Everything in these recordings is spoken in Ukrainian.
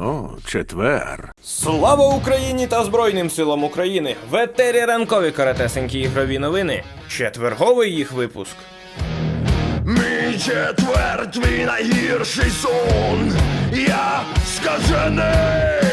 О, четвер. Слава Україні та Збройним силам України! В етері ранкові каратесенькі ігрові новини. Четверговий їх випуск. Мій четвер, твій найгірший сон. Я скажений.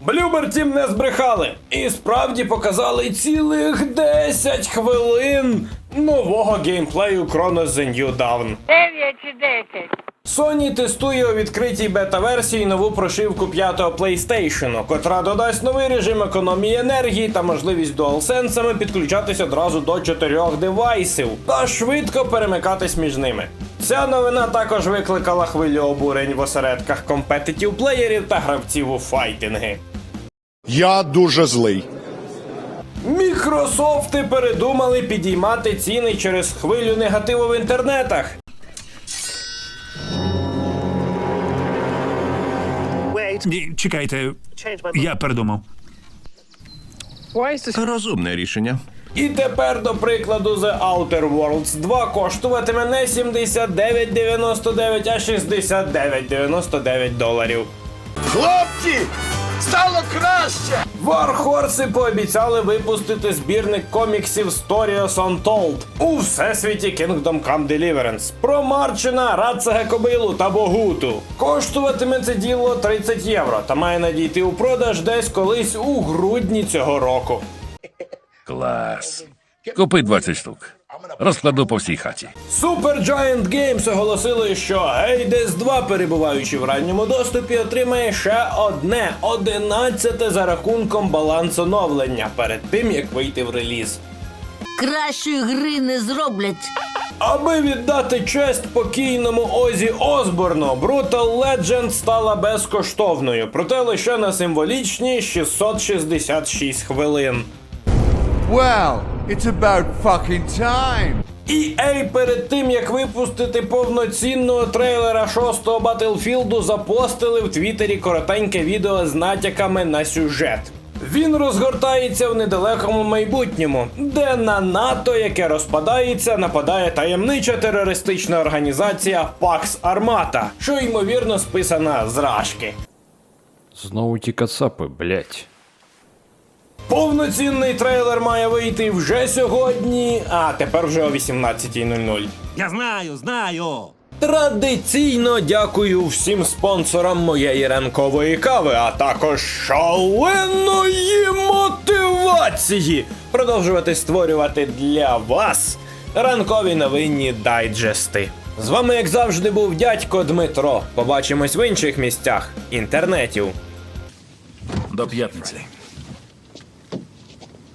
Блюбер Тім не збрехали. І справді показали цілих 10 хвилин нового геймплею Chronos The New Dawn. 9 чи 10. Sony тестує у відкритій бета-версії нову прошивку п'ятого PlayStation, котра додасть новий режим економії енергії та можливість DualSense підключатись одразу до чотирьох девайсів та швидко перемикатись між ними. Ця новина також викликала хвилю обурень в осередках компетитів плеєрів та гравців у файтинги. Я дуже злий. Мікрософти передумали підіймати ціни через хвилю негативу в інтернетах. Ні, чекайте, я передумав. Розумне рішення. І тепер, до прикладу, The Outer Worlds 2 коштуватиме не 79,99, а 69,99 доларів. Хлопці, стало краще. Вархорси пообіцяли випустити збірник коміксів Stories Untold у всесвіті Kingdom Come Deliverance про Марчина, Рацега Кобилу та Богуту. Коштуватиме це діло 30 євро та має надійти у продаж десь колись у грудні цього року. Клас. Купи 20 штук. Розкладу по всій хаті. Supergiant Games оголосили, що Hades 2, перебуваючи в ранньому доступі, отримає ще одне, одинадцяте за рахунком баланс оновлення перед тим як вийти в реліз. Кращої гри не зроблять. Аби віддати честь покійному Озі Осборну, Brutal Legend стала безкоштовною, проте лише на символічні 666 хвилин. Well, it's about fucking time. EA перед тим як випустити повноцінного трейлера шостого Battlefield запостили в Твіттері коротеньке відео з натяками на сюжет. Він розгортається в недалекому майбутньому, де на НАТО, яке розпадається, нападає таємнича терористична організація Pax Armata, що ймовірно списана з рашки. Знову ті кацапи, блять. Повноцінний трейлер має вийти вже сьогодні, а тепер вже о 18.00. Я знаю, знаю. Традиційно дякую всім спонсорам моєї ранкової кави, а також шаленої мотивації продовжувати створювати для вас ранкові новинні дайджести. З вами, як завжди, був дядько Дмитро. Побачимось в інших місцях інтернетів. До п'ятниці.